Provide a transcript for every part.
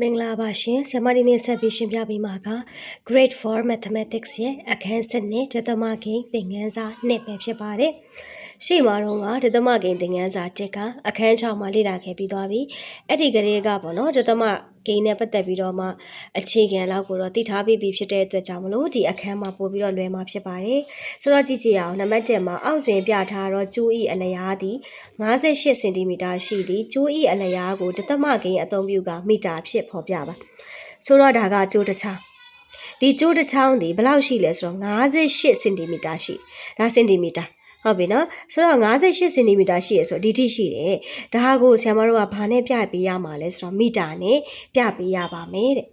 မင်္ဂလာပါရှင်ဆ iam ဒီနေ့ဆက်ပြီးရှင်းပြပေးမှာက Grade 4 Mathematics ရဲ့အခန်းစနစ်ဒသမဂိမ်းသင်ခန်းစာနှစ်ပဲဖြစ်ပါတယ်။ ရှေ့မှာတော့ကဒသမဂိမ်းသင်ခန်းစာ1ကအခန်း6မှာလေ့လာခဲ့ပြီးသွားပြီ။အဲ့ဒီကလေးကပေါ့နော်ဒသမဂိမ်းနဲ့ပတ်သက်ပြီးတော့မှအခြေခံလောက်ကိုတော့သိထားပြီးပြီဖြစ်တဲ့အတွက်ကြောင့်မလို့ဒီအခန်းမှာပို့ပြီးတော့လွယ်မှာဖြစ်ပါတယ်။ဆိုတော့ကြည့်ကြည့်အောင်နံပါတ်1မှာအောက်တွင်ပြထားတော့ကျိုးဤအလျားသည်58စင်တီမီတာရှိသည်ကျိုးဤအလျားကိုဒသမဂိမ်းအသုံးပြုကမီတာဖြစ်ဖော်ပြပါ။ဆိုတော့ဒါကကျိုးတစ်ချောင်းဒီကျိုးတစ်ချောင်းဒီဘယ်လောက်ရှိလဲဆိုတော့58စင်တီမီတာရှိဒါစင်တီမီတာ ဟုတ်ပြီနော်ဆိုတော့58စင်တီမီတာရှိရဆိုဒီထိရှိတယ်ဒါကိုဆရာမတို့ကဘာနဲ့ပြပေးရမှာလဲဆိုတော့မီတာနဲ့ပြပေးရပါမယ်တဲ့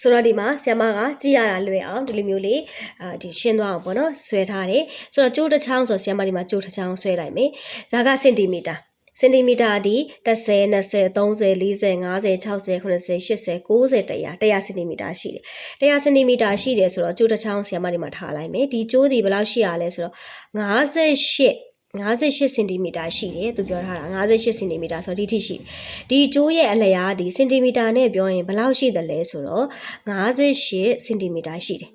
ဆိုတော့ဒီမှာဆ iam ကကြည့်ရတာလွယ်အောင်ဒီလိုမျိုးလေးအာဒီရှင်းသွားအောင်ပေါ့နော်ဆွဲထားတယ်ဆိုတော့ကျိုးတစ်ချောင်းဆိုဆ iam ဒီမှာကျိုးတစ်ချောင်းဆွဲလိုက်မယ်ဒါကစင်တီမီတာ စင်တီမီတာသည်10 20 30 40 50 60 80 80 90 100 100စင်တီမီတာရှိတယ်100စင်တီမီတာရှိတယ်ဆိုတော့ကျိုးတစ်ချောင်းဆ iam ဒီမှာထားလိုက်မယ်ဒီကျိုးဒီဘယ်လောက်ရှိရလဲဆိုတော့58 58စင်တီမီတာရှိတယ်သူပြောထားတာ58စင်တီမီတာဆိုတော့ဒီထိရှိတယ်ဒီကျိုးရဲ့အလျားဒီစင်တီမီတာနဲ့ပြောရင်ဘယ်လောက်ရှိတယ်လဲဆိုတော့58စင်တီမီတာရှိတယ်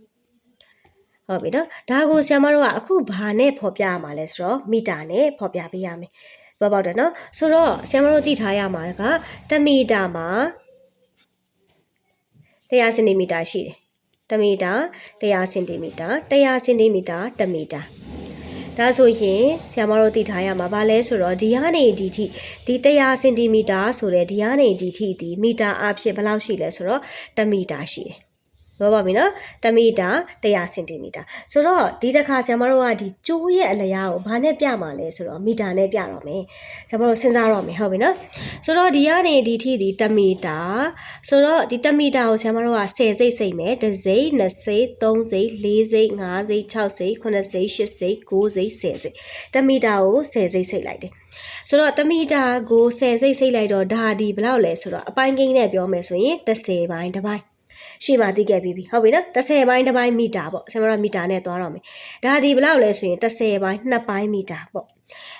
ဟုတ်ပြီနော်ဒါကိုဆရာမတို့ကအခုဘာနဲ့ဖော်ပြရမှာလဲဆိုတော့မီတာနဲ့ဖော်ပြပေးရမယ် ဘောပေါက်တယ်နော်ဆိုတော့ဆရာမတို့သိထားရမှာက1မီတာမှာ100စင်တီမီတာရှိတယ်1မီတာ100စင်တီမီတာ100စင်တီမီတာ1မီတာဒါဆိုရင်ဆရာမတို့သိထားရမှာဘာလဲဆိုတော့ဒီကနေဒီထိဒီ100စင်တီမီတာဆိုတဲ့ဒီကနေဒီထိဒီမီတာအဖြစ်ဘယ်လောက်ရှိလဲဆိုတော့1မီတာရှိတယ် ပြောပါပြီနော်1မီတာ100စင်တီမီတာဆိုတော့ဒီတစ်ခါဆရာမတို့ကဒီကျိုးရဲ့အလျားကိုဘာနဲ့ပြမှာလဲဆိုတော့မီတာနဲ့ပြတော့မယ်ဆရာမတို့စဉ်းစားတော့မယ်ဟုတ်ပြီနော်ဆိုတော့ဒီကနေဒီထိဒီ1မီတာဆိုတော့ဒီ1မီတာကိုဆရာမတို့က10စိတ်စိတ်မယ်1စိတ်2စိတ်3စိတ်4စိတ်5စိတ်6စိတ်9စိတ်8စိတ်9စိတ်10စိတ်1မီတာကို10စိတ်စိတ်လိုက်တယ်ဆိုတော့1မီတာကို10စိတ်စိတ်လိုက်တော့ဒါဒီဘယ်လောက်လဲဆိုတော့အပိုင်းကိန်းနဲ့ပြောမယ်ဆိုရင်10ပိုင်းတစ်ပိုင်း ရှေ့မှာသိခဲ့ပြီးပြီဟုတ်ပြီနော်30ပိုင်းတစ်ပိုင်းမီတာပေါ့ဆရာမတို့မီတာနဲ့သွားတော့မယ်ဒါဒီဘယ်လောက်လဲဆိုရင်30ပိုင်း2ပိုင်းမီတာပေါ့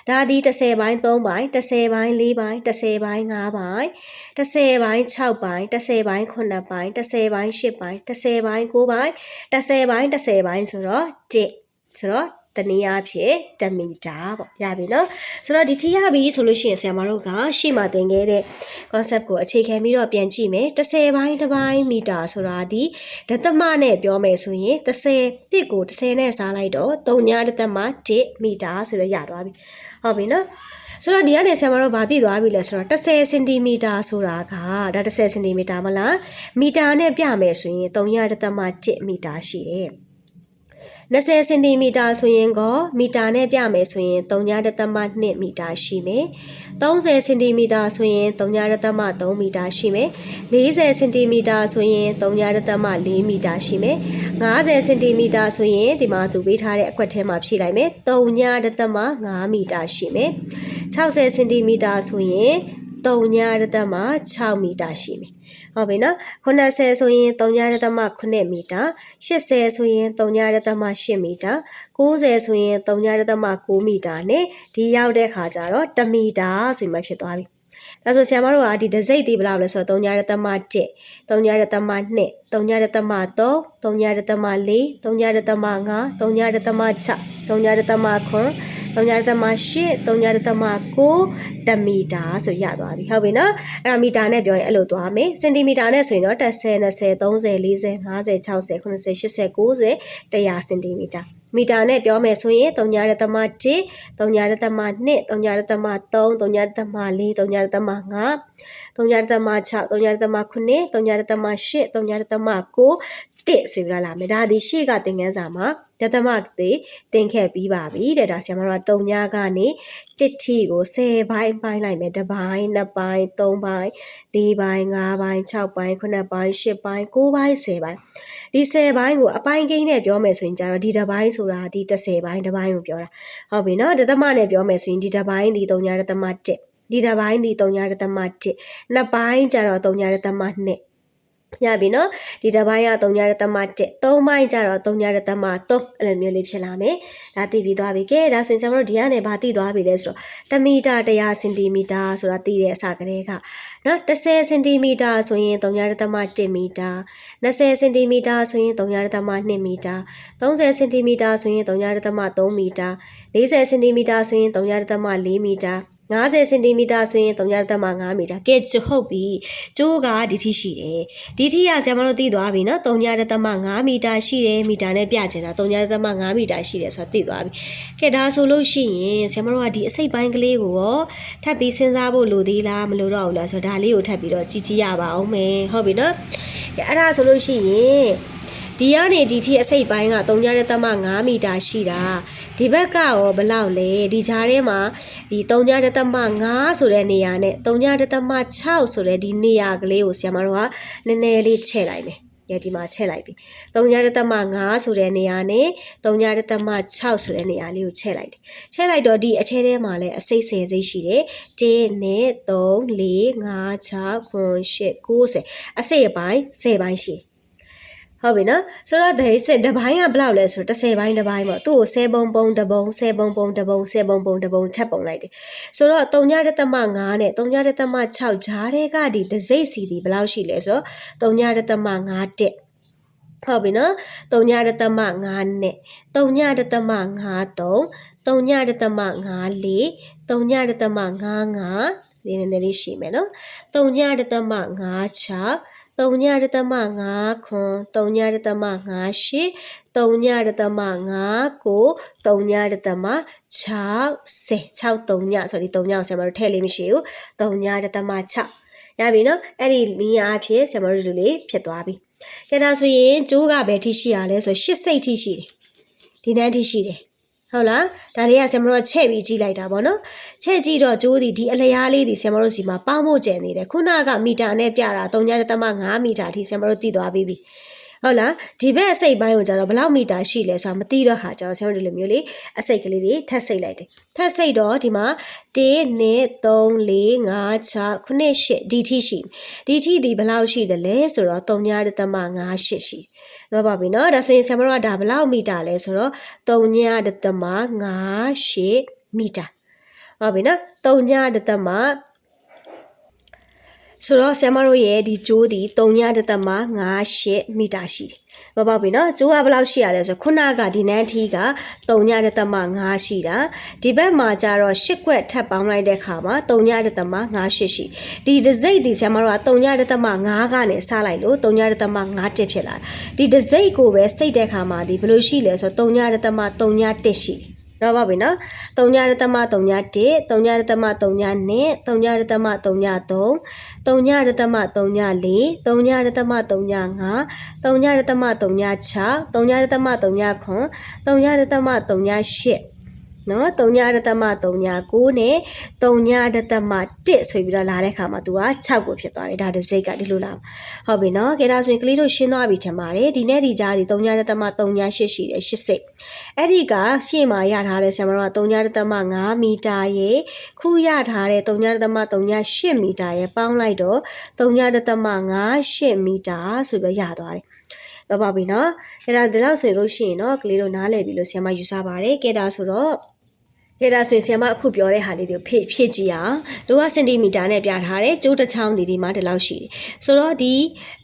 ဒါဒီ30ပိုင်း3ပိုင်း30ပိုင်း4ပိုင်း30ပိုင်း5ပိုင်း30ပိုင်း6ပိုင်း30ပိုင်း9ပိုင်း30ပိုင်း10ပိုင်း30ပိုင်း9ပိုင်း30ပိုင်း30ပိုင်းဆိုတော့1ဆိုတော့ တနည်းအားဖြင့်တမီတာပေါ့ရပြီနော်ဆိုတော့ဒီထိရပြီဆိုလို့ရှိရင်ဆရာမတို့ကရှေ့မှာသင်ခဲ့တဲ့ concept ကိုအခြေခံပြီးတော့ပြန်ကြည့်မယ်30ပိုင်းတစ်ပိုင်းမီတာဆိုတာဒီဒသမနဲ့ပြောမယ်ဆိုရင်30တစ်ကို30နဲ့စားလိုက်တော့3ညဒသမ1မီတာဆိုတော့ရသွားပြီဟုတ်ပြီနော်ဆိုတော့ဒီကနေဆရာမတို့ဗာသိသွားပြီလဲဆိုတော့30စင်တီမီတာဆိုတာကဒါ30စင်တီမီတာမလားမီတာနဲ့ပြမယ်ဆိုရင်3ညဒသမ1မီတာရှိတယ် 20စင်တီမီတာဆိုရင်ကမီတာနဲ့ပြမယ်ဆိုရင်3.2မီတာရှိမယ်30စင်တီမီတာဆိုရင်3.3မီတာရှိမယ်40စင်တီမီတာဆိုရင်3.4မီတာရှိမယ်50စင်တီမီတာဆိုရင်ဒီမှာသူပေးထားတဲ့အကွက်ထဲမှာဖြည့်လိုက်မယ်3.5မီတာရှိမယ်60စင်တီမီတာဆိုရင်3.6မီတာရှိမယ် ဟုတ်ပြီနော်80ဆိုရင်3.8မီတာ80ဆိုရင်3.8မီတာ90ဆိုရင်3.9မီတာနဲ့ဒီရောက်တဲ့ခါကျတော့1မီတာဆိုမှဖြစ်သွားပြီဒါဆိုဆရာမတို့ကဒီဒစိတ်သေးဘယ်လောက်လဲဆိုတော့3.1 3.2 3.3 3.3 3.4 3.5 3.6 3.9 3.8 3.9တမီတာဆိုရသွားပြီဟုတ်ပြီနော်အဲ့ဒါမီတာနဲ့ပြောရင်အဲ့လိုသွားမယ်စင်တီမီတာနဲ့ဆိုရင်တော့10 20 30 40 50 60 90 80 90 100စင်တီမီတာမီတာနဲ့ပြောမယ်ဆိုရင်3.1 3.2 3.3 3.3 3.4 3.5 3.6 3.9 3.8 3.9 တစ်ဆိုပြီးလာမယ်ဒါဒီရှေ့ကသင်ခန်းစာမှာဒသမသေးသင်ခဲ့ပြီးပါပြီတဲ့ဒါဆရာမတို့ကတုံညာကနေတစ်ထီကို10ဘိုင်းပိုင်းလိုက်မယ်တစ်ဘိုင်းနှစ်ဘိုင်းသုံးဘိုင်းလေးဘိုင်းငါးဘိုင်း6ဘိုင်း9ဘိုင်း10ဘိုင်း9ဘိုင်း10ဘိုင်းဒီ10ဘိုင်းကိုအပိုင်းကိန်းနဲ့ပြောမယ်ဆိုရင်ကြတော့ဒီတစ်ဘိုင်းဆိုတာဒီ30ဘိုင်းတစ်ဘိုင်းကိုပြောတာဟုတ်ပြီနော်ဒသမနဲ့ပြောမယ်ဆိုရင်ဒီတစ်ဘိုင်းဒီတုံညာဒသမ1ဒီတစ်ဘိုင်းဒီတုံညာဒသမ1နှစ်ဘိုင်းကြတော့တုံညာဒသမ2 ရပြီနော်ဒီတစ်ပိုင်းက3ညရတမ1 3ပိုင်းကျတော့3ညရတမ3အဲ့လိုမျိုးလေးဖြစ်လာမယ်ဒါသိပြီးသွားပြီကဲဒါဆိုရင်ဆရာမတို့ဒီကနေဘာသိသွားပြီလဲဆိုတော့1မီတာ100စင်တီမီတာဆိုတာသိတဲ့အစကလေးကနော်10စင်တီမီတာဆိုရင်3ညရတမ1မီတာ20စင်တီမီတာဆိုရင်3ညရတမ2မီတာ30စင်တီမီတာဆိုရင်3ညရတမ3မီတာ40စင်တီမီတာဆိုရင်3ညရတမ4မီတာ 50စင်တီမီတာဆိုရင်3.5မီတာကဲဟုတ်ပြီကျိုးကဒီထိရှိတယ်ဒီထိကဆရာမတို့သိသွားပြီနော်3.5မီတာရှိတယ်မီတာနဲ့ပြချင်တာ3.5မီတာရှိတယ်ဆိုတာသိသွားပြီကဲဒါဆိုလို့ရှိရင်ဆရာမတို့ကဒီအစိတ်ပိုင်းကလေးကိုရောထပ်ပြီးစဉ်းစားဖို့လိုသေးလားမလိုတော့ဘူးလားဆိုတော့ဒါလေးကိုထပ်ပြီးတော့ကြည့်ကြည့်ရပါအောင်မယ်ဟုတ်ပြီနော်ကဲအဲ့ဒါဆိုလို့ရှိရင် ဒီကနေဒီထိအစိတ်ပိုင်းက3.5မီတာရှိတာဒီဘက်ကရောဘယ်လောက်လဲဒီဂျားထဲမှာဒီ3.5ဆိုတဲ့နေရာနဲ့3.6ဆိုတဲ့ဒီနေရာကလေးကိုဆရာမတို့ကနည်းနည်းလေးချဲ့လိုက်မယ်ရဒီမှာချက်လိုက်ပြီ3.5ဆိုတဲ့နေရာနဲ့3.6ဆိုတဲ့နေရာလေးကိုချက်လိုက်တယ်ချက်လိုက်တော့ဒီအထဲထဲမှာလည်းအစိတ်10စိတ်ရှိတယ်1နဲ့3 4 5 6 9 10အစိတ်အပိုင်း10ပိုင်းရှိတယ် ဟုတ်ပြီနော်ဆိုတော့ဒိစစ်တစ်ပိုင်းကဘယ်လောက်လဲဆိုတော့30ပိုင်းတစ်ပိုင်းပေါ့သူ့ကို10ပုံပုံတစ်ပုံ10ပုံပုံတစ်ပုံ10ပုံပုံတစ်ပုံထပ်ပုံလိုက်တယ်ဆိုတော့3.5နဲ့3.6ဂျားတဲ့ကဒီဒစိတ်စီဒီဘယ်လောက်ရှိလဲဆိုတော့3.5တက်ဟုတ်ပြီနော်3.5နဲ့3.53 3.54 3.55လေးနည်းနည်းလေးရှိမယ်နော်3.56 3ညရတမ5ခွန်3ညရတမ5ရှစ်3ညရတမ5ကို3ညရတမ60 6 3ညဆိုဒီ3ညကိုဆရာမတို့ထည့်လေးမရှိဘူး3ညရတမ6ရပြီနော်အဲ့ဒီနီးအားဖြင့်ဆရာမတို့လူလေးဖြစ်သွားပြီကဲဒါဆိုရင်ကျိုးကဘယ်ထိရှိရလဲဆိုရှစ်စိတ်ထိရှိတယ်ဒီနန်းထိရှိတယ် ဟုတ်လားဒါလေးကဆရာမတို့ချဲ့ပြီးကြည့်လိုက်တာပေါ့နော်ချဲ့ကြည့်တော့ကျိုးဒီဒီအလျားလေးဒီဆရာမတို့စီမှာပေါင်းဖို့ကျန်နေတယ်ခုနကမီတာနဲ့ပြတာ3.5မီတာအထိဆရာမတို့သိသွားပြီးပြီ ဟုတ်လားဒီဘက်အစိတ်ပိုင်းကိုကျတော့ဘယ်လောက်မီတာရှိလဲဆိုတာမသိတော့ခါကျတော့ဆရာတို့ဒီလိုမျိုးလေးအစိတ်ကလေးတွေထပ်စိတ်လိုက်တယ်ထပ်စိတ်တော့ဒီမှာ1 2 3 4 5 6 9 10ဒီထိရှိဒီထိဒီဘယ်လောက်ရှိတယ်လဲဆိုတော့3.58ရှိတော့ပါပြီเนาะဒါဆိုရင်ဆရာမတို့ကဒါဘယ်လောက်မီတာလဲဆိုတော့3.58မီတာဟုတ်ပြီเนาะ3.58 ဆိုတော့ဆရာမတို့ရဲ့ဒီကျိုးဒီ3.58မီတာရှိတယ်။မပေါ့ပြီနော်။ကျိုးကဘယ်လောက်ရှိရလဲဆိုခုနကဒီနန်းထီးက3.58ရှိတာ။ဒီဘက်မှာကျတော့8ခွက်ထပ်ပေါင်းလိုက်တဲ့ခါမှာ3.58ရှိ။ဒီဒစိမ့်ဒီဆရာမတို့က3.5ကနေစလိုက်လို့3.51ဖြစ်လာတာ။ဒီဒစိမ့်ကိုပဲစိတ်တဲ့ခါမှာဒီဘယ်လိုရှိလဲဆိုတော့3.31ရှိတယ်။ နော်ပါပြီနော်3.3.1 3.3.2 3.3.2 3.3.3 3.3.3 3.3.3 4 3.3.3 5 3.3.3 6 3.3.3 7 နော်3ညရတမ3ည9နဲ့3ညရတမ1ဆိုပြီးတော့လာတဲ့ခါမှာ तू က6ကိုဖြစ်သွားတယ်ဒါတစ်စိတ်ကဒီလိုလာဟုတ်ပြီနော်ကဲဒါဆိုရင်ကလေးတို့ရှင်းသွားပြီထင်ပါတယ်ဒီနေ့ဒီကြားဒီ3ညရတမ3ည8ရှိတယ်8စိတ်အဲ့ဒီကရှေ့မှာရထားတဲ့ဆရာမတို့က3ညရတမ5မီတာရဲ့ခုရထားတဲ့3ညရတမ3ည8မီတာရဲ့ပေါင်းလိုက်တော့3ညရတမ5 8မီတာဆိုပြီးရသွားတယ်တော့ပါပြီနော်အဲ့ဒါဒီလောက်ဆိုရင်လို့ရှိရင်တော့ကလေးတို့နားလည်ပြီလို့ဆရာမယူဆပါတယ်ကဲဒါဆိုတော့ ကဲဒါဆိုရင်ဆရာမအခုပြောတဲ့ဟာလေးတွေကိုဖြည့်ဖြည့်ကြည့်အောင်လိုကစင်တီမီတာနဲ့ပြထားတယ်ကျိုးတစ်ချောင်းဒီဒီမှာဒီလောက်ရှိတယ်ဆိုတော့ဒီ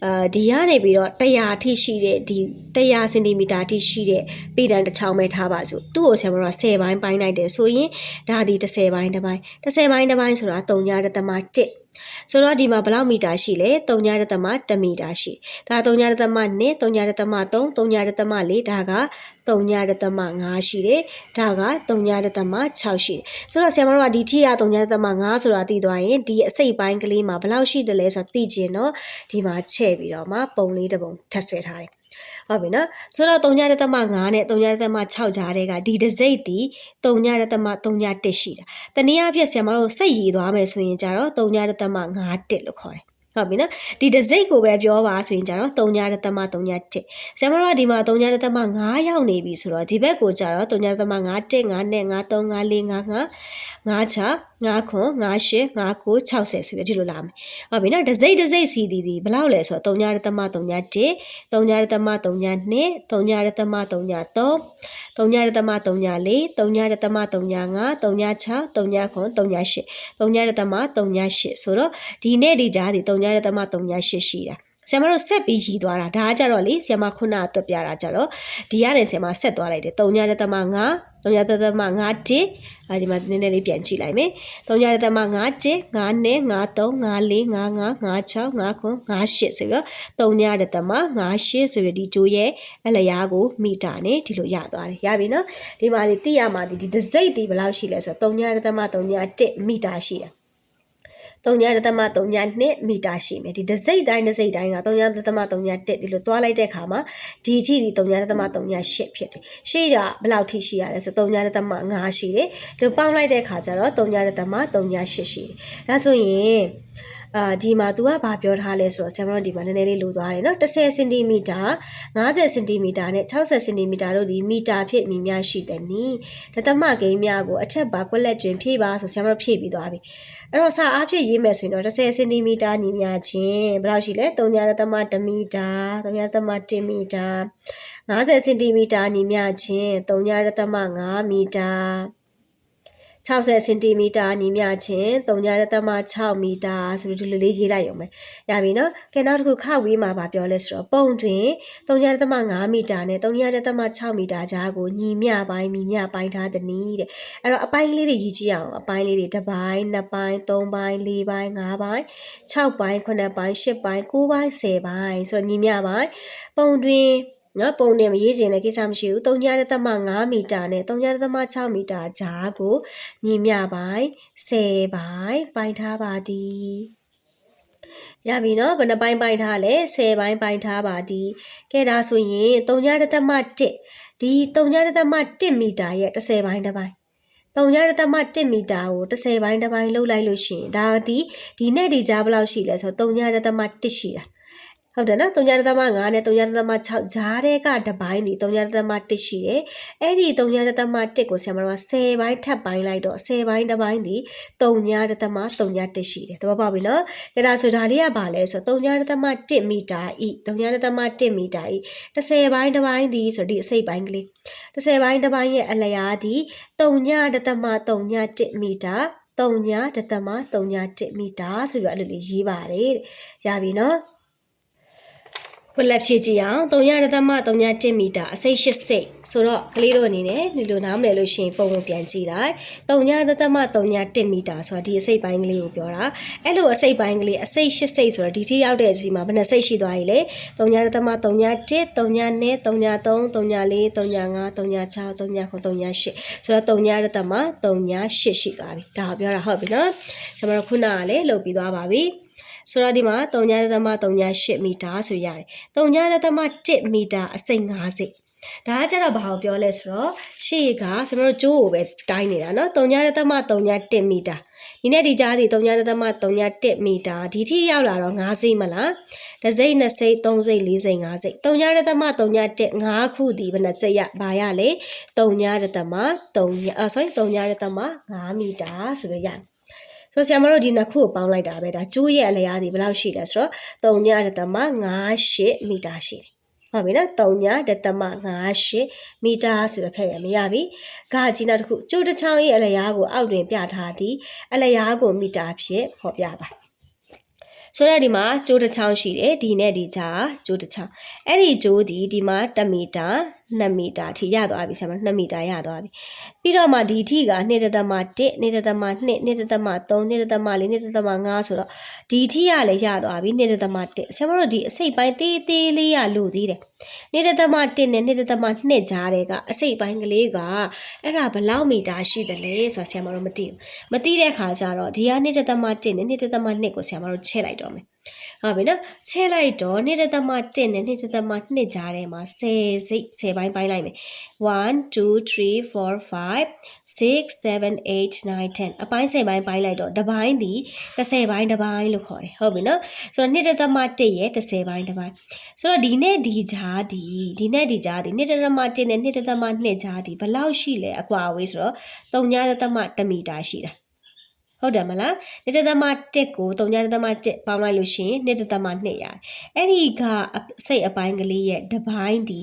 အာဒီကနေပြီးတော့100ထိရှိတဲ့ဒီ100စင်တီမီတာထိရှိတဲ့ပေတံတစ်ချောင်းပဲထားပါစို့သူ့ကိုဆရာမတို့က10ပိုင်းပိုင်းလိုက်တယ်ဆိုရင်ဒါဒီ30ပိုင်းတစ်ပိုင်း30ပိုင်းတစ်ပိုင်းဆိုတာ3ညတသမ1ဆိုတော့ဒီမှာဘယ်လောက်မီတာရှိလဲ3ညရသမ1မီတာရှိဒါ3ညရသမ2 3ညရသမ3 3ညရသမ4ဒါက 3ညရသမ5ရှိတယ်ဒါက3ညရသမ6ရှိတယ်ဆိုတော့ဆရာမတို့ကဒီထိရ3ညရသမ5ဆိုတာသိသွားရင်ဒီအစိတ်ပိုင်းကလေးမှာဘယ်လောက်ရှိတယ်လဲဆိုတာသိကျင်တော့ဒီမှာချဲ့ပြီးတော့မှပုံလေးတစ်ပုံထပ်ဆွဲထားတယ်ဟုတ်ပြီနော်ဆိုတော့3ညရသမ5နဲ့3ညရသမ6ကြားတဲ့ကဒီတစ်စိတ်ဒီ3ညရသမ3ည1ရှိတာတနည်းအားဖြင့်ဆရာမတို့စိတ်ရည်သွားမယ်ဆိုရင်ကြတော့3ညရသမ5 1လို့ခေါ်တယ် ဟုတ်ပြီနော်ဒီတစ်စိတ်ကိုပဲပြောပါဆိုရင်ကြတော့3ညရသမ3ည1ဆရာမတို့ကဒီမှာ3ညရသမ5ရောက်နေပြီဆိုတော့ဒီဘက်ကိုကြတော့3ညရသမ5 1 5နဲ့5 3 5 4 5 5 5 6 59 58 59 60ဆိုပြီးဒီလိုလာမယ်။ဟုတ်ပြီနော်။ဒစိမ့်ဒစိမ့်စီဒီဒီဘယ်လောက်လဲဆိုတော့3.3 3.1 3.3 3.2 3.3 3.3 3.3 3.4 3.3 3.5 3.6 3.9 3.8 3.3 3.8ဆိုတော့ဒီနေ့ဒီကြားစီ3.3 3.8ရှိတာ။ဆရာမတို့ဆက်ပြီးရည်သွားတာဒါကကြတော့လေဆရာမခုနအတွက်ပြတာကြတော့ဒီကနေဆရာမဆက်သွားလိုက်တယ်3.5 3.51အဲဒီမှာနည်းနည်းလေးပြန်ကြည့်လိုက်မယ်3.51 52 53 54 55 56 59 58ဆိုပြီးတော့3.58ဆိုပြီးဒီကျိုးရဲ့အလျားကိုမီတာနဲ့ဒီလိုရသွားတယ်ရပြီနော်ဒီမှာဒီသိရမှာဒီဒီဒစိမ့်ဒီဘယ်လောက်ရှိလဲဆိုတော့3.31မီတာရှိတယ် 3.32မီတာရှိမယ်ဒီဒစိမ့်တိုင်းဒစိမ့်တိုင်းက3.31ဒီလိုတွားလိုက်တဲ့ခါမှာဒီအထိဒီ3.38ဖြစ်တယ်ရှေ့ကဘယ်လောက်ထိရှိရလဲဆို3.5ရှိတယ်ဒီပေါင်းလိုက်တဲ့ခါကျတော့3.38ရှိတယ်ဒါဆိုရင် အာဒီမှာ तू ကဘာပြောထားလဲဆိုတော့ဆရာမတို့ဒီမှာနည်းနည်းလေးလိုသွားတယ်เนาะ10စင်တီမီတာ50စင်တီမီတာနဲ့60စင်တီမီတာတို့ဒီမီတာဖြစ်မီများရှိတယ်နီဒသမကိန်းများကိုအထက်ပါကွက်လက်တွင်ဖြည့်ပါဆိုဆရာမတို့ဖြည့်ပြီးသွားပြီအဲ့တော့စာအားဖြည့်ရေးမယ်ဆိုရင်တော့10စင်တီမီတာညီများချင်းဘယ်လောက်ရှိလဲ3.1မီတာ3.1မီတာ50စင်တီမီတာညီများချင်း3.5မီတာ 60စင်တီမီတာညီမျှချင်း3.6မီတာဆိုပြီးဒီလိုလေးရေးလိုက်ရုံပဲရပြီနော်ကဲနောက်တစ်ခုခဝေးမှာဗာပြောလဲဆိုတော့ပုံတွင်3.5မီတာနဲ့3.6မီတာကြားကိုညီမျှပိုင်းညီမျှပိုင်းထားသည်နည်းတဲ့အဲ့တော့အပိုင်းလေးတွေရေးကြည့်အောင်အပိုင်းလေးတွေတစ်ပိုင်းနှစ်ပိုင်းသုံးပိုင်းလေးပိုင်းငါးပိုင်း6ပိုင်း9ပိုင်း10ပိုင်း9ပိုင်း10ပိုင်းဆိုတော့ညီမျှပိုင်းပုံတွင် နော်ပုံနဲ့မရေးချင်တဲ့ကိစ္စမရှိဘူး3.5မီတာနဲ့3.6မီတာကြားကိုညီမျှပိုင်း10ပိုင်းပိုင်းထားပါသည်ရပြီနော်ဘယ်နှပိုင်းပိုင်းထားလဲ10ပိုင်းပိုင်းထားပါသည်ကဲဒါဆိုရင်3.1ဒီ3.1မီတာရဲ့10ပိုင်းတစ်ပိုင်း3.1မီတာကို10ပိုင်းတစ်ပိုင်းလှုပ်လိုက်လို့ရှိရင်ဒါဒီဒီနဲ့ဒီကြားဘယ်လောက်ရှိလဲဆိုတော့3.1ရှိတာ ဟုတ်တယ်နော်3.5နဲ့3.6ဂျားတဲ့ကတပိုင်းဒီ3.1ရှိတယ်အဲ့ဒီ3.1ကိုဆရာမတို့က10ပိုင်းထပ်ပိုင်းလိုက်တော့10ပိုင်းတပိုင်းဒီ3.3ရှိတယ်သဘောပေါက်ပြီနော်ဒါဒါဆိုဒါလေးကဘာလဲဆိုတော့3.1မီတာဤ3.1မီတာဤ10ပိုင်းတပိုင်းဒီဆိုဒီအစိတ်ပိုင်းကလေး10ပိုင်းတပိုင်းရဲ့အလျားဒီ3.3မီတာ3ညတသမ3.1မီတာဆိုပြီးအဲ့လိုလေးရေးပါတယ်ရပြီနော် ဝက်လက်ဖြည့်ကြည့်အောင်3.3.1မီတာအစိတ်8စိတ်ဆိုတော့ကလေးတို့အနေနဲ့ဒီလိုနားမလည်လို့ရှိရင်ပုံပုံပြန်ကြည့်လိုက်3.3.1မီတာဆိုတာဒီအစိတ်ပိုင်းကလေးကိုပြောတာအဲ့လိုအစိတ်ပိုင်းကလေးအစိတ်8စိတ်ဆိုတော့ဒီထိရောက်တဲ့အချိန်မှာဘယ်နှစိတ်ရှိသွားပြီလဲ3.3.1 3.2 3.3 3.4 3.5 3.6 3.9 3.8ဆိုတော့3.3.8ရှိသွားပြီဒါကိုပြောတာဟုတ်ပြီနော်ကျွန်တော်ခုနကလည်းလုပ်ပြီးသွားပါပြီ ဆိုတော့ဒီမှာ3.38မီတာဆိုရတယ်3.1မီတာအစိမ့်5စိတ်ဒါကကျတော့ဘာကိုပြောလဲဆိုတော့ရှေ့ကကျွန်တော်တို့ကျိုးကိုပဲတိုင်းနေတာเนาะ3.31မီတာဒီနေ့ဒီကြားစီ3.31မီတာဒီထိရောက်လာတော့5စိတ်မလားတစ်စိတ်နှစ်စိတ်သုံးစိတ်လေးစိတ်ငါးစိတ်3.31 5ခုဒီဘယ်နှစိတ်ရဘာရလဲ3.3အာ sorry 3.5မီတာဆိုရရတယ် ဆိုတော့ဆရာမတို့ဒီနှစ်ခုကိုပေါင်းလိုက်တာပဲဒါကျိုးရဲ့အလျားဒီဘယ်လောက်ရှိလဲဆိုတော့3ညတသမ58မီတာရှိတယ်ဟုတ်ပြီနော်3ညတသမ58မီတာဆိုတော့ဖက်ရမရပြီ။ဂါကြီးနောက်တစ်ခုကျိုးတစ်ချောင်းရဲ့အလျားကိုအောက်တွင်ပြထားသည်အလျားကိုမီတာဖြင့်ဖော်ပြပါ။ဆိုတော့ဒီမှာကျိုးတစ်ချောင်းရှိတယ်ဒီနဲ့ဒီကြားကျိုးတစ်ချောင်းအဲ့ဒီကျိုးဒီဒီမှာ1မီတာ2မီတာထိရသွားပြီဆရာမ2မီတာရသွားပြီပြီးတော့မှဒီထိက2.1 2.2 2.3 2.4 2.5ဆိုတော့ဒီထိရလည်းရသွားပြီ2.1ဆရာမတို့ဒီအစိတ်ပိုင်းသေးသေးလေးရလို့သေးတယ်2.1နဲ့2.2ကြားတဲ့ကအစိတ်ပိုင်းကလေးကအဲ့ဒါဘလောက်မီတာရှိတယ်လဲဆိုတာဆရာမတို့မသိဘူးမသိတဲ့ခါကျတော့ဒီက2.1နဲ့2.2ကိုဆရာမတို့ချက်လိုက်တော့မယ် ဟုတ်ပြီနော်ချဲလိုက်တော့2.1နဲ့2.2ကြားထဲမှာ10စိတ်10ပိုင်းပိုင်းလိုက်မယ်1 2 3 4 5 6 7 8 9 10အပိုင်း10ပိုင်းပိုင်းလိုက်တော့တစ်ပိုင်းဒီ10ပိုင်းတစ်ပိုင်းလို့ခေါ်တယ်ဟုတ်ပြီနော်ဆိုတော့2.1ရဲ့10ပိုင်းတစ်ပိုင်းဆိုတော့ဒီနဲ့ဒီကြားဒီဒီနဲ့ဒီကြားဒီ2.1နဲ့2.2ကြားဒီဘယ်လောက်ရှိလဲအကွာအဝေးဆိုတော့3.1မီတာရှိတာ ဟုတ်တယ်မလားနေတသမ1ကို3တသမ1ပေါင်းလိုက်လို့ရှိရင်နေတသမ2ရတယ်အဲ့ဒီကအစိတ်အပိုင်းကလေးရဲ့တစ်ပိုင်းဒီ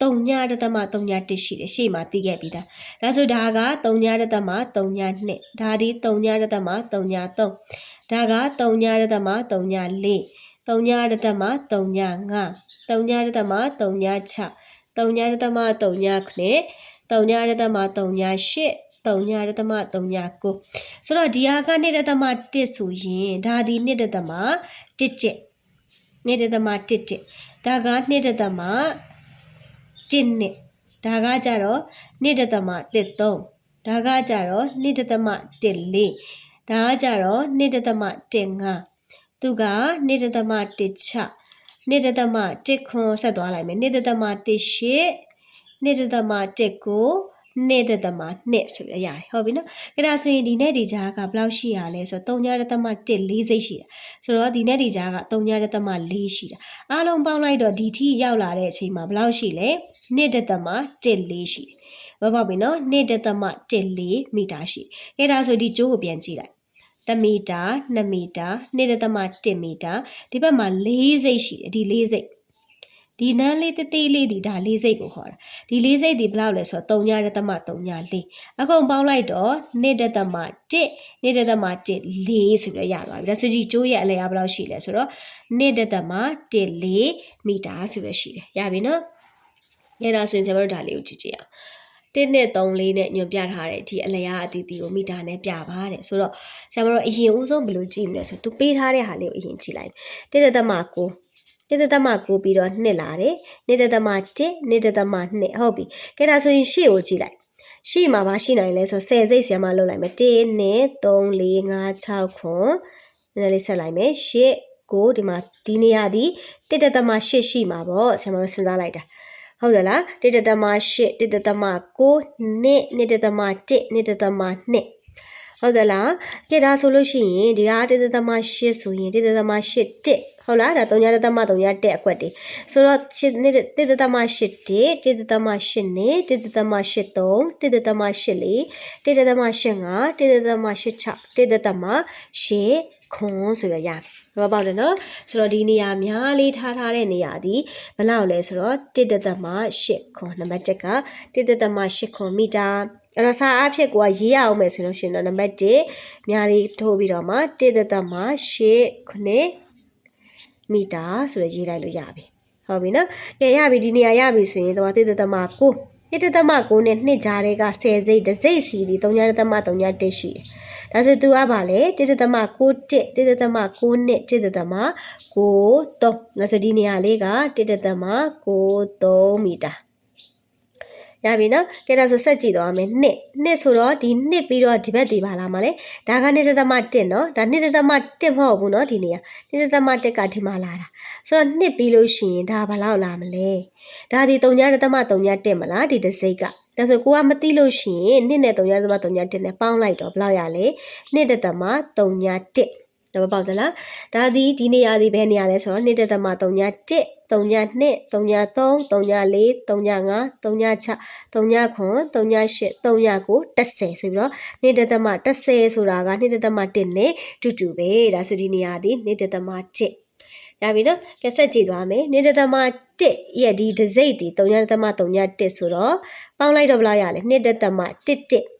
3တသမ3 1ရှိတယ်ရှေ့မှာသိခဲ့ပြီးသားဒါဆိုဒါက3တသမ3 2ဒါဒီ3တသမ3 3ဒါက3တသမ3 4 3တသမ3 5 3တသမ3 6 3ရတမ3ည9 3ရတမ3ည8 3ရတမ3ည9ဆိုတော့ဒီဟာက2ရတမ1ဆိုရင်ဒါဒီ2ရတမ1 1 2ရတမ1 1ဒါက2ရတမ1နှစ်ဒါကကြတော့2ရတမ1 3ဒါကကြတော့2ရတမ1 4ဒါကကြတော့2ရတမ1 5သူက2ရတမ1 6နှစ်တသမ1ခွန်ဆက်သွားလိုက်မယ်နှစ် တသမ1 8နှစ်တသမ1 9နှစ်တသမ2ဆိုရရတယ်ဟုတ်ပြီနော်အဲ့ဒါဆိုရင်ဒီနဲ့ဒီကြားကဘယ်လောက်ရှိရလဲဆိုတော့3ညတသမ1 4စိတ်ရှိတာဆိုတော့ဒီနဲ့ဒီကြားက3ညတသမ4ရှိတာအားလုံးပေါင်းလိုက်တော့ဒီထိရောက်လာတဲ့အချိန်မှာဘယ်လောက်ရှိလဲနှစ်တသမ1 4ရှိတယ်ဘာပေါ့ပြီနော်နှစ်တသမ1 4မီတာရှိအဲ့ဒါဆိုဒီကျိုးကိုပြန်ကြည့်လိုက်1မီတာ2မီတာ2.1မီတာဒီဘက်မှာ4စိတ်ရှိတယ်ဒီ4စိတ် ဒီနန်းလေးတသေးလေးဒီဒါ4စိတ်ကိုခေါ်တာဒီ4စိတ်ဒီဘယ်လောက်လဲဆိုတော့3.3.4အကုန်ပေါင်းလိုက်တော့2.1 2.1 4ဆိုပြီးရသွားပြီဒါဆိုကြည့်ကျိုးရဲ့အလဲအဘယ်လောက်ရှိလဲဆိုတော့2.14မီတာဆိုရရှိတယ်ရပြီနော်ရတာဆိုရင်ကျွန်တော်တို့ဒါလေးကိုကြည့်ကြည့်အောင်1နဲ့3လေးနဲ့ညွန်ပြထားတဲ့ဒီအလျားအတီးတီကိုမီတာနဲ့ပြပါတဲ့ဆိုတော့ဆရာမတို့အရင်ဦးဆုံးဘယ်လိုကြည့်မလဲဆိုတော့သူပေးထားတဲ့ဟာလေးကိုအရင်ကြည့်လိုက်1တက်သမ9 1တက် သမ9ပြီးတော့2လာတယ်2တက်သမ1 2တက်သမ2ဟုတ်ပြီကဲဒါဆိုရင်ရှေ့ကိုကြည့်လိုက်ရှေ့မှာမရှိနိုင်လဲဆို10စိတ်ဆရာမလုပ်လိုက်မယ်1 2 3 4 5 6ခွန်နည်းနည်းလေးဆက်လိုက်မယ်ရှေ့ကိုဒီမှာဒီနေရာဒီ1တက်သမ8ရှိမှာပေါ့ဆရာမတို့စဉ်းစားလိုက်တာဟုတ်တယ်လား1တတမ8 1တတမ9နှစ်2တတမ1 2တတမ2ဟုတ်တယ်လားကြည့်ဒါဆိုလို့ရှိရင်ဒီက1တတမ8ဆိုရင်1တတမ8 1 ဟုတ်လားဒါ3တတမ3တက်အခွက်တည်းဆိုတော့1တတမ8 1 1တတမ8နဲ့1တတမ8 3 1တတမ8 4 1တတမ8 5 1တတမ8 6 1တတမ8ခွန်ဆိုရရပြီဘာပေါ့လဲနော်ဆိုတော့ဒီနေရာများလေးထားထားတဲ့နေရာဒီဘယ်လောက်လဲဆိုတော့1တသမ8ခွန်နံပါတ်1က1တသမ8ခွန်မီတာအဲ့တော့စာအဖြစ်ကိုရေးရအောင်မယ်ဆိုလို့ရှိရင်တော့နံပါတ်1များလေးထိုးပြီးတော့မှ1တသမ8ခုနှစ် မီတာဆိုရရေးလိုက်လို့ရပြီဟုတ်ပြီနော်ကဲရပြီဒီနေရာရပြီဆိုရင်တော့1တသမ9 1တသမ9နဲ့နှစ်ကြားတွေက10စိတ်တစ်စိတ်စီဒီ3တသမ3တက်ရှိတယ်ဒါဆို तू ကပါလေ1တသမ6 1 1တသမ6နှစ်1တသမ6 3ဒါဆိုဒီနေရာလေးက1တသမ6 3မီတာ ရပြီနော်ကဲဒါဆိုဆက်ကြည့်တော့မယ်နှစ်နှစ်ဆိုတော့ဒီနှစ်ပြီးတော့ဒီဘက်ဒီပါလာမှာလေဒါကနှစ်သမ1နော်ဒါနှစ်သမ1မဟုတ်ဘူးနော်ဒီနေရာနှစ်သမ1ကဒီမှာလာတာဆိုတော့နှစ်ပြီးလို့ရှိရင်ဒါဘာလောက်လာမလဲဒါဒီ3သမ3တက်မလားဒီတစ်စိတ်ကဒါဆိုကိုကမသိလို့ရှိရင်2နဲ့3ရသမ3ည1နဲ့ပေါင်းလိုက်တော့ဘယ်လောက်ရလဲ2တသမ3ည1 တော့ပေါက်သလားဒါဒီဒီနေရာဒီဘယ်နေရာလဲဆိုတော့2တသမ3ည1 3ည2 3ည3 3ည4 3ည5 3ည6 3ည9 3ည8 3ည9 10ဆိုပြီးတော့2တသမ10ဆိုတာက2တသမ1နဲ့တူတူပဲဒါဆိုဒီနေရာဒီ2တသမ1ရပြီနော်ကက်ဆက်ကြည့်သွားမယ်နေတသမ1ရဲ့ဒီဒစိတ်ဒီ3ညတသမ3ည1ဆိုတော့ပေါင်းလိုက်တော့ဘယ်လောက်ရလဲ2တသမ1 1ဒါဒီ2တသမ1 1 2တသမ1 2 2တသမ1 3 2တသမ1 4 2တသမ1 5 2တသမ1 6 2တသမ1 9 2တသမ1 8ဒါဆိုတာပါလေ2တသမ1 8ဆက်ရည်နော်2တသမ1ကို20 20ဆိုတော့2တသမ20ဆိုတာ2တသမ2ပေါ့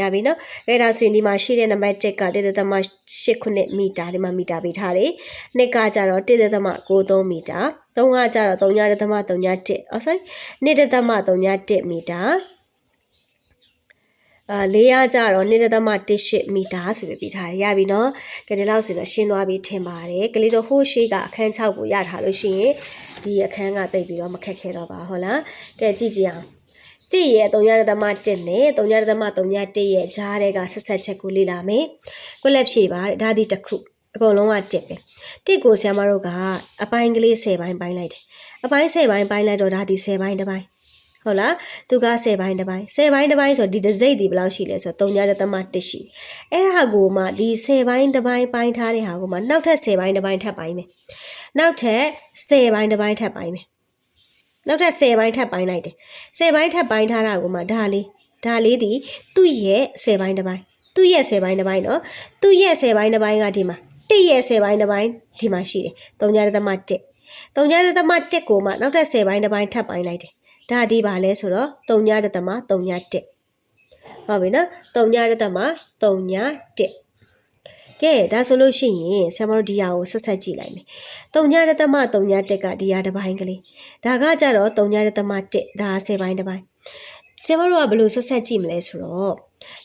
ရပြီနော်အဲဒါဆိုရင်ဒီမှာရှိတဲ့နံပါတ်1က1.8ခုနှစ်မီတာဒီမှာမီတာပေးထားတယ်နှစ်ကကြတော့1.93မီတာသုံးကကြတော့3.31အော် sorry 1.31မီတာအာလေးရကြတော့1.18မီတာဆိုပြီးပြထားရရပြီနော်ကဲဒီလောက်ဆိုတော့ရှင်းသွားပြီထင်ပါတယ်ကလေးတို့ဟိုးရှိကအခန်း6ကိုရထားလို့ရှိရင်ဒီအခန်းကတိတ်ပြီးတော့မခက်ခဲတော့ပါဟုတ်လားကဲကြည့်ကြည့်အောင် 1ရဲ့3.1နဲ့3.3.1ရဲ့ဂျားတွေကဆက်ဆက်ချက်ကိုလေ့လာမယ်။ကိုလက်ဖြေပါဒါဒီတစ်ခုအကုန်လုံးကတစ်ပဲတစ်ကိုဆရာမတို့ကအပိုင်းကလေး10ပိုင်းပိုင်းလိုက်တယ်အပိုင်း10ပိုင်းပိုင်းလိုက်တော့ဒါဒီ10ပိုင်းတစ်ပိုင်းဟုတ်လားသူက10ပိုင်းတစ်ပိုင်း10ပိုင်းတစ်ပိုင်းဆိုဒီတစ်စိတ်ဒီဘယ်လောက်ရှိလဲဆိုတော့3ညတဲ့သမ1ရှိအဲ့ဒါကိုမှဒီ10ပိုင်းတစ်ပိုင်းပိုင်းထားတဲ့ဟာကိုမှနောက်ထပ်10ပိုင်းတစ်ပိုင်းထပ်ပိုင်းမယ်နောက်ထပ်10ပိုင်းတစ်ပိုင်းထပ်ပိုင်းမယ် နောက်ထပ်10ပိုင်းထပ်ပိုင်းလိုက်တယ်10ပိုင်းထပ်ပိုင်းထားတာကိုမှဒါလေးဒါလေးဒီသူ့ရဲ့10ပိုင်းတစ်ပိုင်းသူ့ရဲ့10ပိုင်းတစ်ပိုင်းနော်သူ့ရဲ့10ပိုင်းတစ်ပိုင်းကဒီမှာတစ်ရဲ့10ပိုင်းတစ်ပိုင်းဒီမှာရှိတယ်3ညတဲ့သမ1 3ညတဲ့သမ1ကိုမှနောက်ထပ်10ပိုင်းတစ်ပိုင်းထပ်ပိုင်းလိုက်တယ်ဒါဒီပါလဲဆိုတော့3ညတဲ့သမ3ည1ဟုတ်ပြီနော်3ညတဲ့သမ3ည1 ကဲဒါဆိုလို့ရှိရင်ဆရာမတို့ဒီဟာကိုဆက်ဆက်ကြည့်လိုက်မယ်3ညတဲ့သမ3ည1ကဒီဟာတစ်ပိုင်းကလေးဒါကကြတော့3ညတဲ့သမ1ဒါ10ပိုင်းတစ်ပိုင်းဆရာမတို့ကဘယ်လိုဆက်ဆက်ကြည့်မလဲဆိုတော့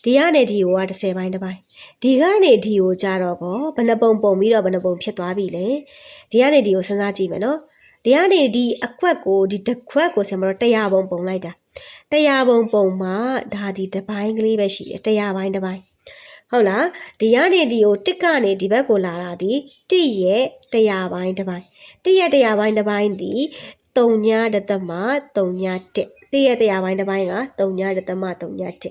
ဒီကနေဒီကိုက30ပိုင်းတစ်ပိုင်းဒီကနေဒီကိုကြတော့ဗောဘယ်နှပုံပုံပြီးတော့ဘယ်နှပုံဖြစ်သွားပြီလဲဒီကနေဒီကိုစဉ်းစားကြည့်မယ်နော်ဒီကနေဒီအခွက်ကိုဒီတစ်ခွက်ကိုဆရာမတို့100ပုံပုံလိုက်တာ100ပုံပုံမှာဒါဒီတစ်ပိုင်းကလေးပဲရှိတယ်100ပိုင်းတစ်ပိုင်း ဟုတ်လားဒီကနေဒီကိုတစ်ကနေဒီဘက်ကိုလာတာဒီတစ်ရဲ့100ပိုင်းတစ်ပိုင်းတစ်ရဲ့100ပိုင်းတစ်ပိုင်းဒီ3ညတသမ3ည1တစ်ရဲ့100ပိုင်းတစ်ပိုင်းက3ညတသမ3ည1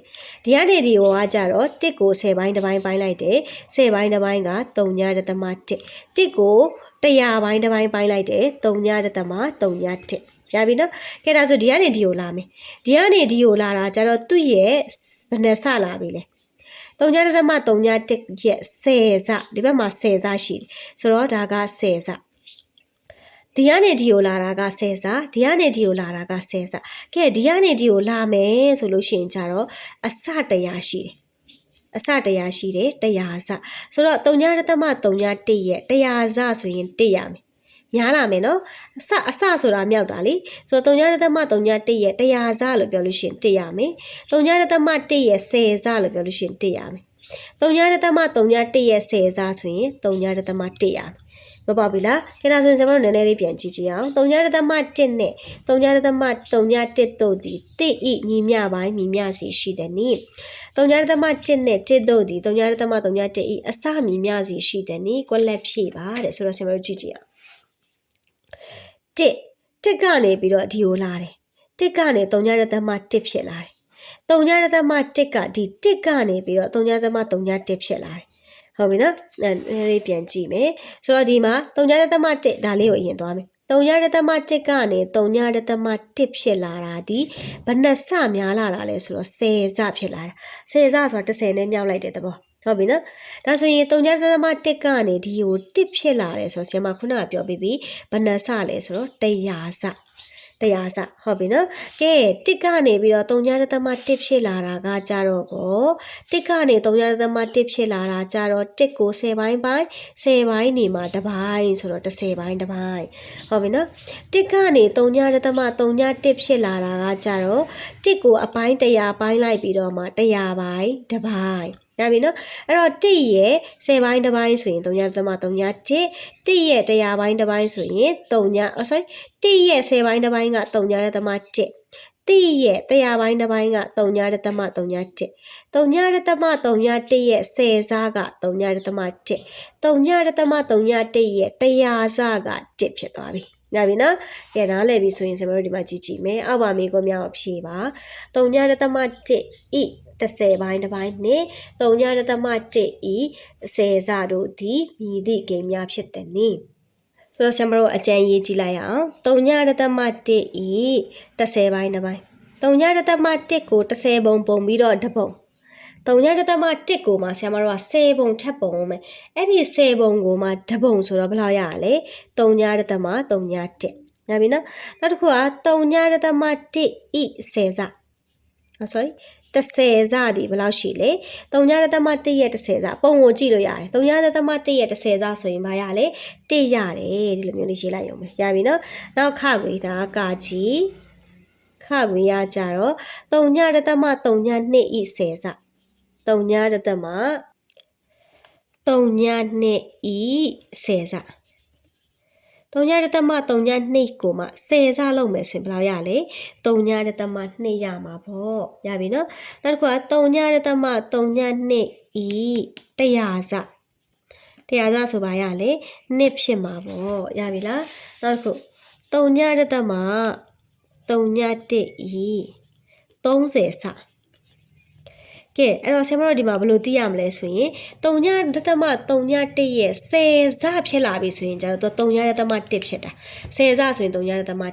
ဒီကနေဒီကိုကကြတော့တစ်ကို10ပိုင်းတစ်ပိုင်းပိုင်းလိုက်တယ်10ပိုင်းတစ်ပိုင်းက3ညတသမ1တစ်ကို100ပိုင်းတစ်ပိုင်းပိုင်းလိုက်တယ်3ညတသမ3ည1ရပြီနော်ကဲဒါဆိုဒီကနေဒီကိုလာမယ်ဒီကနေဒီကိုလာတာကြတော့သူ့ရဲ့ဘယ်နဲ့စလာပြီလဲ 3ညတသမ3ည1ရဲ့10စဒီဘက်မှာ10စရှိတယ်ဆိုတော့ဒါက10စဒီကနေဒီကိုလာတာက10စာဒီကနေဒီကိုလာတာက10စာကဲဒီကနေဒီကိုလာမယ်ဆိုလို့ရှိရင်ကြတော့အစတရားရှိတယ်အစတရားရှိတယ်တရားစဆိုတော့3ညတသမ3ည1ရဲ့တရားစဆိုရင်1ရမယ် များလာမယ်နော်အစအစဆိုတာမြောက်တာလေဆိုတော့3ညတသမ3ည1ရဲ့တရားစလို့ပြောလို့ရှိရင်1ရမယ်3ညတသမ1ရဲ့10စလို့ပြောလို့ရှိရင်1ရမယ်3ညတသမ3ည1ရဲ့10စဆိုရင်3ညတသမ1ရမယ်မပေါ့ပြီလားခေဒါဆိုရင်ကျွန်တော်တို့နည်းနည်းလေးပြန်ကြည့်ကြည့်အောင်3ညရသမ1နဲ့3ညရသမ3ည1တို့သည်တိဤညီမျှပိုင်းညီမျှစီရှိတဲ့နည်း3ညရသမ1နဲ့1တို့သည်3ညရသမ3ည1ဤအစညီမျှစီရှိတဲ့နည်းကွက်လက်ဖြည့်ပါတဲ့ဆိုတော့ကျွန်တော်တို့ကြည့်ကြည့်အောင် 1 1ကနေပြီးတော့ဒီကိုလာတယ်1ကနေ3ညရသမ1ဖြစ်လာတယ်3ညရသမ1ကဒီ1ကနေပြီးတော့3ညရသမ3ည1ဖြစ်လာတယ်ဟုတ်ပြီနော်အဲလေးပြန်ကြည့်မယ်ဆိုတော့ဒီမှာ3ညရသမ1ဒါလေးကိုအရင်သွားမယ်3ညရသမ1ကနေ3ညရသမ1ဖြစ်လာတာဒီဘယ်နှစများလာတာလဲဆိုတော့10စဖြစ်လာတာ10စဆိုတာ30နဲ့မြောက်လိုက်တဲ့သဘော ဟုတ်ပြီနော်ဒါဆိုရင်3ညရသမ1ကနေဒီကို1ဖြစ်လာတယ်ဆိုတော့ဆရာမခုနကပြောပြီးပြီဘယ်နှစလဲဆိုတော့100စတရားစဟုတ်ပြီနော်ကဲတစ်ကနေပြီးတော့3ညရသမ1ဖြစ်လာတာကကြတော့ကိုတစ်ကနေ3ညရသမ1ဖြစ်လာတာကြတော့တစ်ကို10ပိုင်းပိုင်း10ပိုင်းနေမှာတစ်ပိုင်းဆိုတော့10ပိုင်းတစ်ပိုင်းဟုတ်ပြီနော်တစ်ကနေ3ညရသမ3ည1ဖြစ်လာတာကကြတော့တစ်ကိုအပိုင်း100ပိုင်းလိုက်ပြီးတော့မှ100ပိုင်းတစ်ပိုင်း ရပြီနော်အဲ့တော့1ရဲ့10ပိုင်းတစ်ပိုင်းဆိုရင်3ညသမ3ည1 1ရဲ့100ပိုင်းတစ်ပိုင်းဆိုရင်3ည sorry 1ရဲ့10ပိုင်းတစ်ပိုင်းက3ညသမ1တိရဲ့တရားပိုင်းတစ်ပိုင်းက3ညရသမ3ည1 3ညရသမ3ည1ရဲ့10စားက3ညရသမ1 3ညရသမ3ည1ရဲ့တရားစားက1ဖြစ်သွားပြီ။ညပြီနော်။ကဲနားလည်ပြီဆိုရင်ကျွန်တော်တို့ဒီမှာကြည့်ကြည့်မယ်။အောက်ပါမေကိုမြောက်ဖြေပါ။3ညရသမ1ဤ 30ပိုင်းတစ်ပိုင်းနှင့်3ညရသမ1ဤ10စတို့သည်မြည်သည့်ဂိမ်းများဖြစ်သည်နည်းဆိုတော့ဆရာမတို့အကြံရေးကြည့်လိုက်အောင်3ညရသမ1ဤ30ပိုင်းတစ်ပိုင်း3ညရသမ1ကို30ပုံပုံပြီးတော့တစ်ပုံ3ညရသမ1ကိုမှဆရာမတို့က10ပုံထပ်ပုံမယ်အဲ့ဒီ10ပုံကိုမှတစ်ပုံဆိုတော့ဘယ်လောက်ရလဲ3ညရသမ3ည1ညပြီနော်နောက်တစ်ခုက3ညရသမ1ဤ10စ sorry 30စသည်ဘယ်လောက်ရှိလဲ3ညသမ1ရဲ့30စပုံကိုကြည့်လို့ရတယ်3ညသမ1ရဲ့30စဆိုရင်ဘာရလဲ1ရတယ်ဒီလိုမျိုးလေးရေးလိုက်ရုံပဲရပြီနော်နောက်ခခွေဒါကာကြီးခခွေရကြတော့3ညသမ3ည2ဤ10စ3ညသမ3ည2ဤ10စ 3ညရသမ3ည2ကိုမှ10စလုံးမယ်ဆိုရင်ဘယ်လောက်ရလဲ3ညရသမ2ရမှာပေါ့ရပြီနော်နောက်တစ်ခုက3ညရသမ3ည2ဤ100စတရားစဆိုပါရလေနှစ်ဖြစ်မှာပေါ့ရပြီလားနောက်တစ်ခုတုံညရတမတုံညတစ်ဤ30စ ကဲအဲ့တော့ဆရာမတို့ဒီမှာဘယ်လိုသိရမလဲဆိုရင်တုံညတသမတုံညတစ်ရဲ့10စဖြစ်လာပြီဆိုရင်ကျတော့တုံညတသမ1ဖြစ်တာ10စဆိုရင်တုံညတသမ1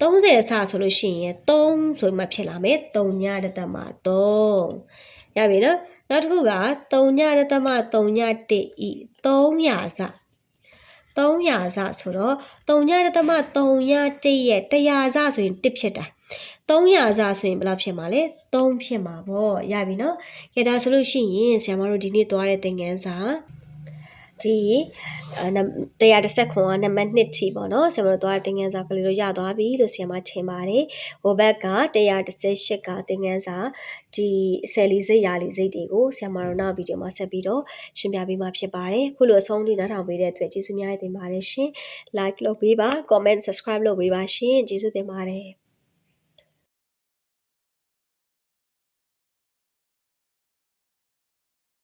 30စဆိုလို့ရှိရင်3ဆိုမှဖြစ်လာမယ်တုံညတသမ3ရပြီနော်နောက်တစ်ခုကတုံညရတမတုံညတစ်ဤ300စ 300စဆိုတော့တုံညရတမတုံညတစ်ရဲ့100စဆိုရင်1ဖြစ်တာ300စဆိုရင်ဘယ်လောက်ဖြစ်မှာလဲ3ဖြစ်မှာပေါ့ရပြီနော်ကဲဒါဆိုလို့ရှိရင်ဆရာမတို့ဒီနေ့သွားတဲ့သင်ခန်းစာ ဒီ130ခွန်ကနံပါတ်1ထိပေါ့နော်ဆရာမတို့သွားတဲ့သင်ခန်းစာကလေးတို့ရသွားပြီလို့ဆရာမထင်ပါတယ်ဟိုဘက်က118ကသင်ခန်းစာဒီဆယ်လီစိတ်ရာလီစိတ်တွေကိုဆရာမတို့နောက်ဗီဒီယိုမှာဆက်ပြီးတော့ရှင်းပြပေးမှာဖြစ်ပါတယ်ခုလိုအဆုံးထိနားထောင်ပေးတဲ့အတွက်ကျေးဇူးများတင်ပါတယ်ရှင် like လုပ်ပေးပါ comment subscribe လုပ်ပေးပါရှင်ကျေးဇူးတင်ပါတယ်